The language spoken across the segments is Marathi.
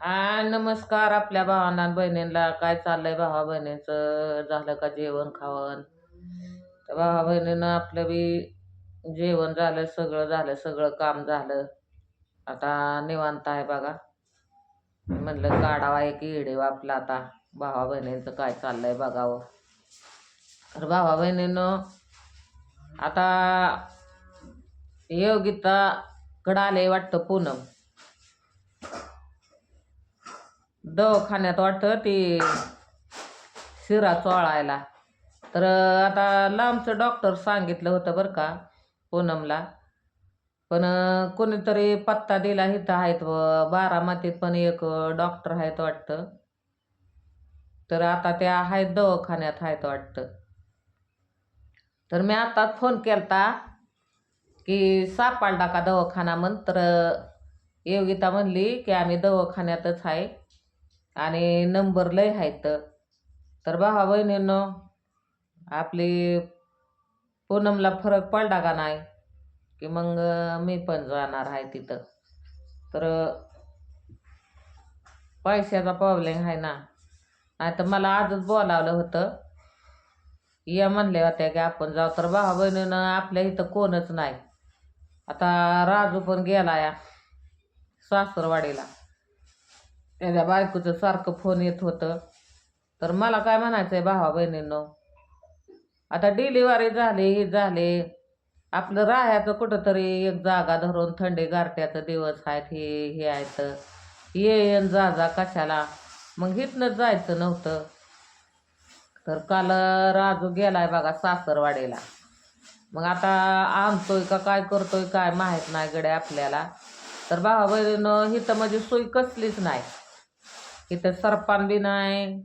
हा नमस्कार आपल्या भावांना बहिणींना. काय चाललंय भावा बहिणीचं? झालं का जेवण खावण? तर भावा बहिणीनं आपलं बी जेवण झालं सगळं झालं सगळं काम झालं. आता निवांत आहे बघा. म्हणलं काढावा एक येडेव आपला आता. भावा बहिणींचं काय चाललंय बघावं. तर भावा बहिणीनं आता योगिता कडं आले वाटतं पूनम. दवाखान्यात वाटतं ते शिरा चोळायला. तर आता लांबचं डॉक्टर सांगितलं होतं बरं का पूनमला पण कोणीतरी पत्ता दिला इथं आहेत व बारामतीत पण एक डॉक्टर आहेत वाटतं. तर आता त्या आहेत दवाखान्यात आहेत वाटतं. तर मी आत्ताच फोन केलता की सापडला का दवाखाना म्हण? तर योगिता म्हणली की आम्ही दवाखान्यातच आहे. आणि नंबर लय आहेत. तर भावा बहिणींनो आपली पूनमला फरक पडला का नाही? की मग मी पण जाणार आहे तिथं. तर पैशाचा प्रॉब्लेम आहे ना. नाही तर मला आजच बोलावलं होतं. या म्हणले होत्या की आपण जाऊ. तर भावा बहिणीनं आपल्या इथं कोणच नाही. आता राजू पण गेला या सासरवाडीला. त्याच्या बायकोचं सारखं फोन येत होतं. तर मला काय म्हणायचं आहे भावा बहिणींनो? आता डिलिव्हरी झाली हे झाले. आपलं राहायचं कुठंतरी एक जागा धरून थंडी गारट्याचं दिवस आहेत हे हे आहेत. ये येन जा जा कशाला? मग हिथनंच जायचं नव्हतं. तर काल राजू गेलाय बघा सासरवाडीला. मग आता आणतोय का काय करतोय काय माहीत नाही गड्या आपल्याला. तर भावा बहिणीनं हिथं म्हणजे सोय कसलीच नाही. इथं सरपान बी नाही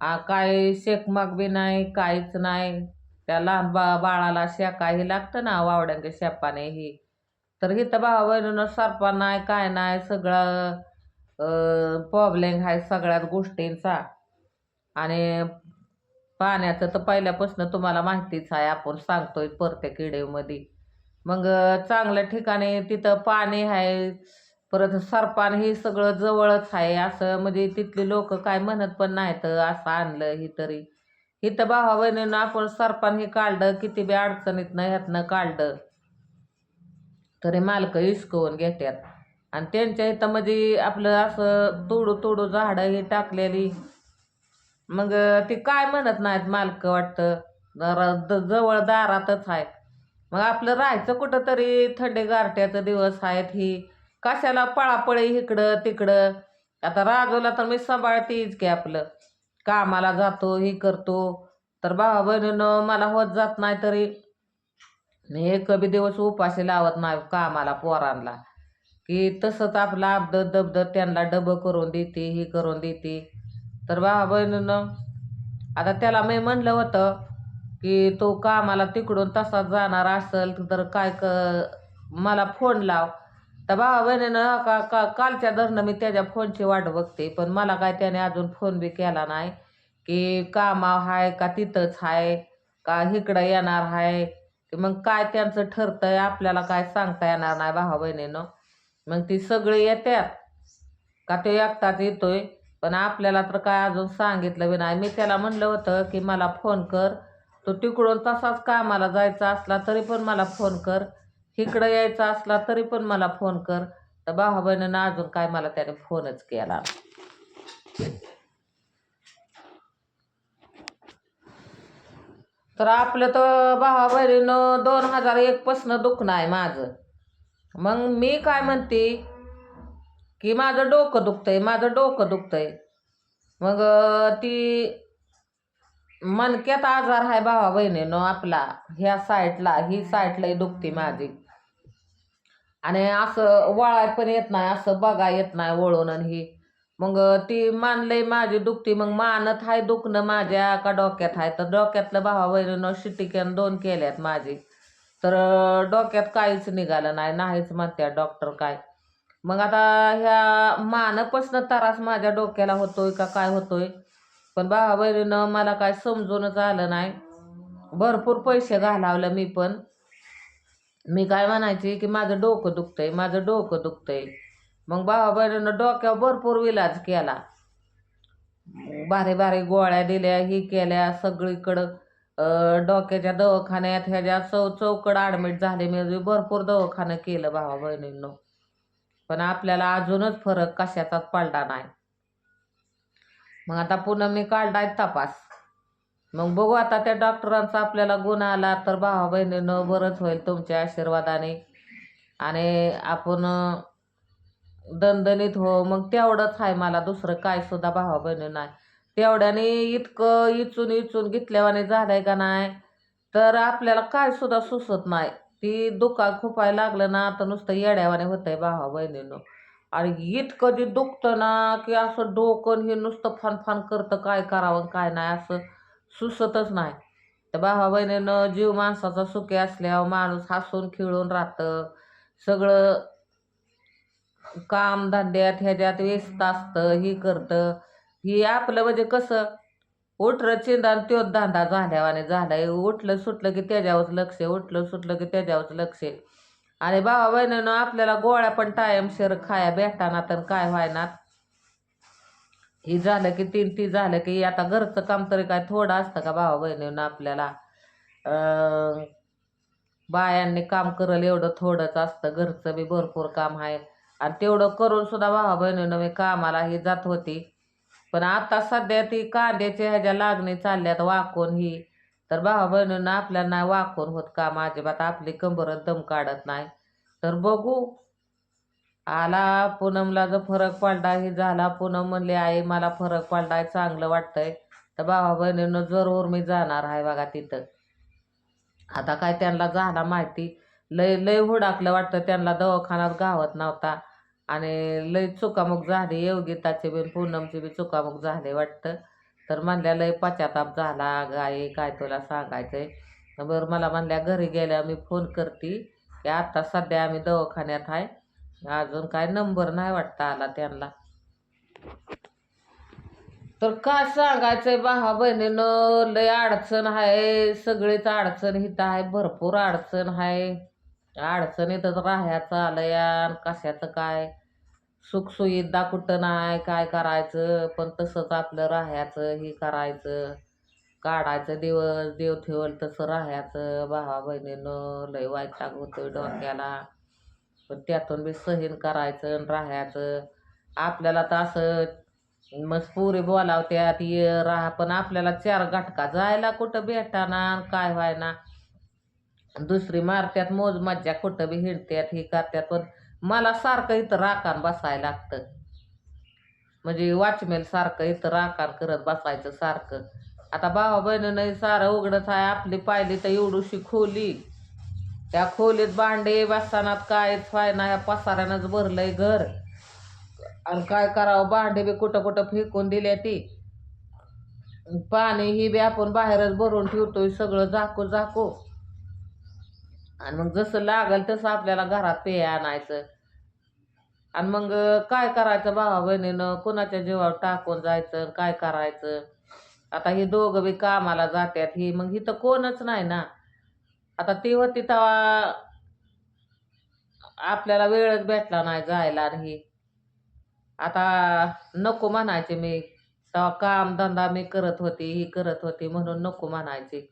आ काय शेकमाग बी नाही काहीच नाही. त्या लहान बा बाळाला शेकाही लागतं ना वावड्यांच्या शेपाने ही. तर इथं भावा बहिणीनं सरपान नाही काय नाही सगळं प्रॉब्लेम आहे सगळ्याच गोष्टींचा. आणि पाण्याचं तर पहिल्यापासून तुम्हाला माहितीच आहे आपण सांगतोय प्रत्येक किडेमध्ये. मग चांगल्या ठिकाणी तिथं पाणी आहे परत सरपान हे सगळं जवळच आहे. असं म्हणजे तिथले लोक काय म्हणत पण नाहीत. असं आणलं ही तरी. इथं भावा बहिणीनं आपण सरपान हे काढलं किती बी अडचणीतनं ह्यातनं काढलं तरी मालकं हिसकवून घेतात आणि त्यांच्या इथं म्हणजे आपलं असं तोडू तोडू झाडं ही टाकलेली. मग ती काय म्हणत नाहीत मालकं वाटतं. जरा द जवळ दारातच आहे मग आपलं राहायचं कुठं तरी थंडी गारट्याचं दिवस आहेत ही. कशाला पळापळी इकडं तिकडं? आता राजूला तर मी सांभाळतेच की आपलं. कामाला जातो हे करतो. तर भावा बहिणीनं मला होत जात नाही तरी. मी एक बी दिवस उपाशी लावत नाही कामाला पोरांना. की तसंच आपलं अबद दबद त्यांना डबं करून देते ही करून देते. तर भावा बहिणीनं आता त्याला मी म्हणलं होतं की तो कामाला तिकडून तसाच जाणार असेल तर काय क मला फोन लाव. तर भावा बहिणीनं का का कालच्या धरणं मी त्याच्या फोनची वाट बघते पण मला काय त्याने अजून फोन बी केला नाही की कामा आहे का तिथंच आहे का इकडं येणार आहे की मग काय त्यांचं ठरतंय आपल्याला काय सांगता येणार नाही भावा बहिणीनं मग ती सगळी येतात का तो एकटाच येतोय पण आपल्याला तर काय अजून सांगितलं बी नाही. मी त्याला म्हणलं होतं की मला फोन कर तो तिकडून तसाच कामाला जायचा असला तरी पण मला फोन कर इकडं यायचा असला तरी पण मला फोन कर. तर भावा बहिणीनं अजून काय मला त्याने फोनच केला. तर आपलं तर भावा बहिणीनं दोन हजार एकपासनं दुखणं आहे माझं. मग मी काय म्हणते? की माझं डोकं दुखतंय माझं डोकं दुखतंय. मग ती मनक्यात आजार आहे भावा बहिणीनं आपला. ह्या साईडला ही साईडलाही दुखते माझी. आणि असं वाळाय पण येत नाही असं बघा येत नाही वळून आणि ही. मग ती मानलंय माझी दुखती मग मानत आहे दुखणं माझ्या का डोक्यात आहे तर डोक्यातलं भावा बहिणीनं शिटिक्यान दोन केल्यात माझी. तर डोक्यात काहीच निघालं नाही नाहीच म्हणत्या डॉक्टर काय. मग आता ह्या मानपासनं त्रास माझ्या डोक्याला होतोय का काय होतोय? पण भावा बहिणीनं मला काय समजूनच आलं नाही. भरपूर पैसे घालावलं मी पण. मी काय म्हणायची की माझं डोकं दुखतंय माझं डोकं दुखतंय. मग भावा बहिणीनं डोक्यावर भरपूर इलाज केला. भारी भारी गोळ्या दिल्या ही केल्या सगळीकडं डोक्याच्या दवाखान्यात ह्याच्या चौ चौकड ॲडमिट झाले मी भरपूर दवाखानं केलं भावा बहिणींनो. पण आपल्याला अजूनच फरक कशाचाच पडला नाही. मग आता पुन्हा मी काढलाय तपास. मग बघू आता त्या डॉक्टरांचा आपल्याला गुण आला तर भावा बहिणीनं बरंच होईल तुमच्या आशीर्वादाने. आणि आपण दणदणीत हो मग तेवढंच आहे मला दुसरं काय सुद्धा भावा बहिणी नाही. तेवढ्याने इतकं इचून इचून घेतल्यावाने झालंय का नाही? तर आपल्याला काय सुद्धा सुचत नाही. ती दुखा खुपायला लागलं ना तर नुसतं येड्यावाने होतंय भावा बहिणीनं आणि इतकं जे दुखतं ना की असं डोकं हे नुसतं फानफान करतं काय करावं काय नाही असं. सुसतच नाही. तर भावा बहिणीनं जीव माणसाचा सुखी असल्यावर माणूस हसून खिळून राहतं. सगळं काम धंद्यात ह्याच्यात व्यस्त असतं ही करतं. ही आपलं म्हणजे कसं? उठलं चिंदान त्योच धंदा झाल्यावाने झालाय. उठलं सुटलं की त्याच्यावरच लक्ष आहे, उठलं सुटलं की त्याच्यावरच लक्ष आहे. आणि भावा बहिणीनं आपल्याला गोळ्या पण टायमशेर खाया भेटाना तर काय व्हायना ही झालं की तीन ती झालं की आता घरचं काम तरी काय थोडं असतं का भावा बहिणीनं आपल्याला? बायांनी काम करल एवढं थोडंच असतं घरचं बी भरपूर काम आहे. आणि तेवढं करून सुद्धा भावा बहिणीनं मी कामाला ही जात होती. पण आता सध्या ती कांद्याची ह्याच्या लागणी चालल्यात वाकून ही. तर भावा बहिणीनं आपल्याला नाही वाकून होत काम अजिबात आपली कंबरच दम काढत नाही. तर बघू आला पूनमला जर फरक पडला हे झाला. पूनम म्हणली आई मला फरक पडलाय चांगलं वाटतंय. तर भावा बहिणीनं जरूर मी जाणार आहे बघा तिथं. आता काय त्यांना झाला माहिती? लय लय हुडाकलं वाटतं त्यांना. दवाखान्यात गावत नव्हता. आणि लय चुकामुक झाली. योगिताचे बी पूनमचे बी चुकामुक झाले वाटतं. तर म्हणल्या लय पश्चाताप झाला गाई काय तुला सांगायचंय? बरं मला म्हणल्या घरी गेल्या मी फोन करते की आत्ता सध्या आम्ही दवाखान्यात आहे. अजून काय नंबर नाही वाटता आला त्यांना. तर काय सांगायचंय भावा बहिणीनं लय अडचण आहे. सगळीच अडचण इथं आहे भरपूर अडचण आहे. अडचणीतच राहायचं आलं या कशाचं काय? सुखसुविधा कुठं नाही काय करायचं? पण तसंच आपलं राहायचं हे करायचं. काढायचं दिवस देव ठेवल तसं राहायचं. भावा बहिणीनं लय वैताग होतोय डोक्याला. पण त्यातून बी सहन करायचं आणि राहायचं. आपल्याला तर असं मग पुरे बोलावत्यात ये राहा पण आपल्याला चार घटका जायला कुठं भेटाना काय व्हायना. दुसरी मारत्यात मोज मज्जा कुठं बी हिंडत्यात हे करत्यात पण मला सारखं इथं राखान बसायला लागतं. म्हणजे वाचमेल सारखं इथं राखान करत बसायचं सारखं. आता भावा बहिणीनं सारं उघडच आहे आपली पाहिली तर एवढीशी खोली. त्या खोलीत भांडे बसतानात कायच व्हायना ह्या पसाऱ्यानंच भरलंय घर. आणि काय करावं? भांडे बी कुठं कुठं फेकून दिल्या ती. पाणी ही बी आपण बाहेरच भरून ठेवतोय सगळं झाकू झाकू. आणि मग जसं लागल तसं आपल्याला घरात पेय आणायचं. आणि मग काय करायचं भावा बहिणीनं? कुणाच्या जीवावर टाकून जायचं काय करायचं? आता ही दोघं बी कामाला जात्यात ही मग इथं कोणच नाही ना. आता ती होती तेव्हा आपल्याला वेळच भेटला नाही जायला आणि आता नको म्हणायचे मी. तेव्हा काम धंदा मी करत होती ही करत होती म्हणून नको म्हणायचे.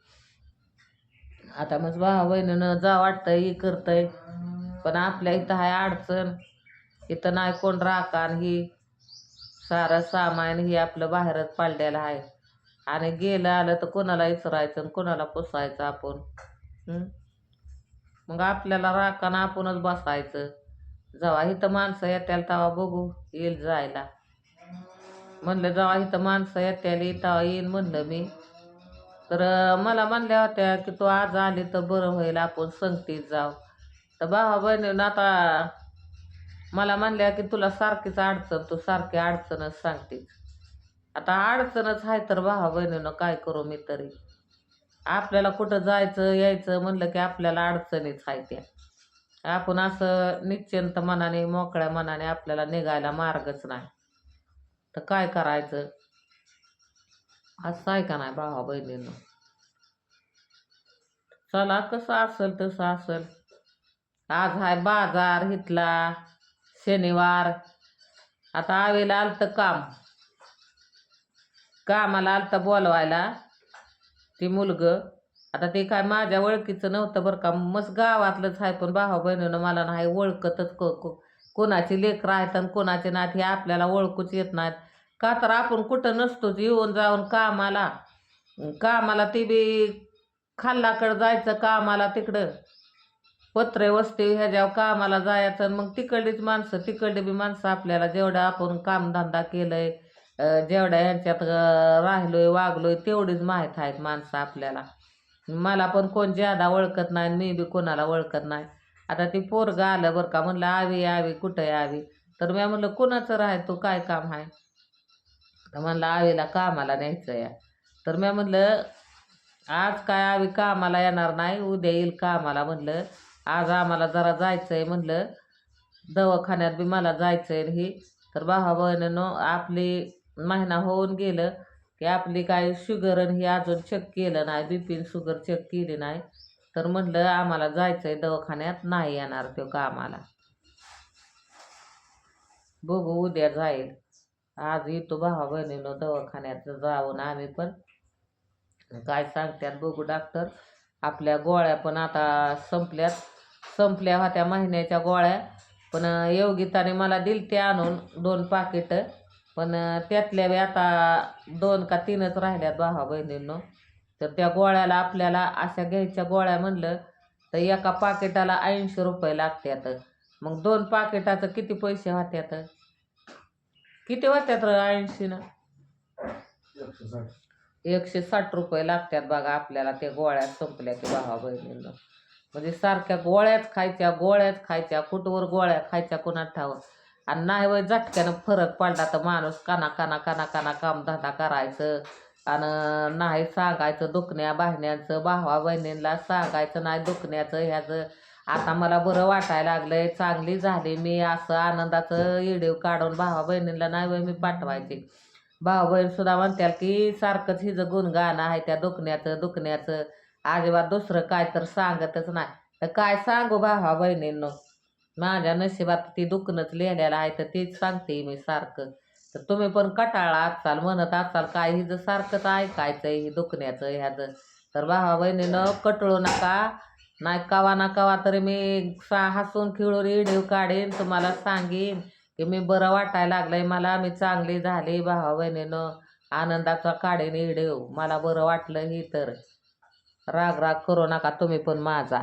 आता मग भावा बहिणीनं जा वाटतंय ही करतंय. पण आपल्या इथं आहे अडचण. इथं नाही कोण राखान ही सारं सामान ही आपलं बाहेरच पाडलेलं आहे आणि गेलं आलं तर कोणाला विचारायचं आणि कोणाला पुसायचं आपण. मग आपल्याला राखान आपणच बसायचं. जेव्हा इथं माणसं येत्याला तेव्हा बघू येईल जायला. म्हणलं जेव्हा इथं माणसं येत्याली तेव्हा येईन म्हणलं मी. तर मला म्हणल्या होत्या की तू आज आली तर बरं होईल आपण संगतीत जाऊ. तर भावा बहिणीनं आता मला म्हणल्या की तुला सारखीच अडचण तू सारखी अडचणच सांगतेस. आता अडचणच आहे तर भावा बहिणीनं काय करू मी तरी. आपल्याला कुठं जायचं यायचं म्हणलं की आपल्याला अडचणीच आहे त्या. आपण असं निश्चिंत मनाने मोकळ्या मनाने आपल्याला निघायला मार्गच नाही. तर काय करायचं? असं आहे का नाही भावा बहिणीनं? चला कसं असेल तसं असेल. आज आहे बाजार हितला शनिवार. आता आवेला आलतं काम. कामाला आलतं बोलवायला. ती मुलगं. आता ते काय माझ्या ओळखीचं नव्हतं बरं का. मस्त गावातलंच आहे पण भावा बहिणीनं मला नाही ओळखतच को कोणाची लेकरं आहेत आणि कोणाचे नात हे आपल्याला ओळखूच येत नाहीत. का तर आपण कुठं नसतोच येऊन जाऊन कामाला. कामाला ती बी खाल्लाकडं जायचं कामाला तिकडं. पत्रे वस्ती ह्याच्यावर कामाला जायचं आणि मग तिकडलीच माणसं तिकडली बी माणसं आपल्याला जेवढं आपण कामधंदा केलं आहे जेवढ्या यांच्यात राहिलोय वागलोय तेवढीच माहीत आहेत माणसं आपल्याला. मला पण कोण ज्यादा ओळखत नाही मी बी कोणाला ओळखत नाही. आता ती पोरगं आलं बरं का म्हणलं आवी आवी कुठं आवी? तर मी म्हणलं कुणाचं राहाय तू काय काम आहे? तर म्हणलं आवीला कामाला न्यायचं या तर मी म्हणलं आज काय आवी कामाला येणार नाही उद्या येईल कामाला. म्हणलं आज आम्हाला जरा जायचं आहे म्हणलं दवाखान्यात बी मला जायचं आहे ही तर भावा बहिणीनं आपली महिना होऊन गेलं की आपली काय शुगर आणि हे अजून चेक केलं नाही बीपीन शुगर चेक केली नाही तर म्हणलं आम्हाला जायचं आहे दवाखान्यात नाही येणार तो कामाला. बघू उद्या जाईल. आज येतो भावा बहिणीनं दवाखान्यात जाऊन आम्ही पण. काय सांगतात बघू डॉक्टर आपल्या गोळ्या पण आता संपल्यात. संपल्या होत्या महिन्याच्या गोळ्या पण योगिताने मला दिल ते आणून दोन पाकिटं पण त्यातल्या बी आता दोन का तीनच राहिल्यात भावा बहिणींनो. तर त्या गोळ्याला आपल्याला अशा घ्यायच्या गोळ्या म्हणलं तर एका पाकिटाला ऐंशी रुपये लागतात मग दोन पाकिटाचं किती पैसे होत्यात? किती होत्यात र ऐंशीनं एकशे साठ रुपये लागतात बघा आपल्याला त्या गोळ्या संपल्या की भावा बहिणींना. म्हणजे सारख्या गोळ्याच खायच्या गोळ्याच खायच्या कुठवर गोळ्या खायच्या कुणा ठावं आणि नाही वय झटक्यानं फरक पडला तर माणूस काना काना काना काना कामधंदा करायचं. आणि नाही सांगायचं दुखण्या बहिण्यांचं भावा बहिणींना सांगायचं नाही दुखण्याचं ह्याचं. आता मला बरं वाटायला लागलंय चांगली झाली मी असं आनंदाचं व्हिडिओ काढून भावा बहिणींना नाही वय मी पाठवायचे. भाऊ बहीण सुद्धा म्हणतात की सारखंच हिचं गुणगान आहे त्या दुखण्याचं दुखण्याचं. अजिबात दुसरं काय तर सांगतच नाही. तर काय सांगू भावा बहिणींनो? माझ्या नशिबात ती दुखणंच लिहिलेलं आहे तर तेच सांगते मी सारखं. तर तुम्ही पण कटाळा असाल म्हणत असाल काय हिचं सारखंच ऐकायचं ही दुखण्याचं ह्याचं. तर भावा बहिणीनं कटळू नका. नाही कवा ना कवा तरी मी सा हसून खिळून व्हिडिओ काढेन तुम्हाला सांगेन की मी बरं वाटायला लागलंय मला मी चांगली झाली भावा बहिणीनं. आनंदाचा काढेन व्हिडिओ मला बरं वाटलं ही तर. राग राग करू नका तुम्ही पण माझा.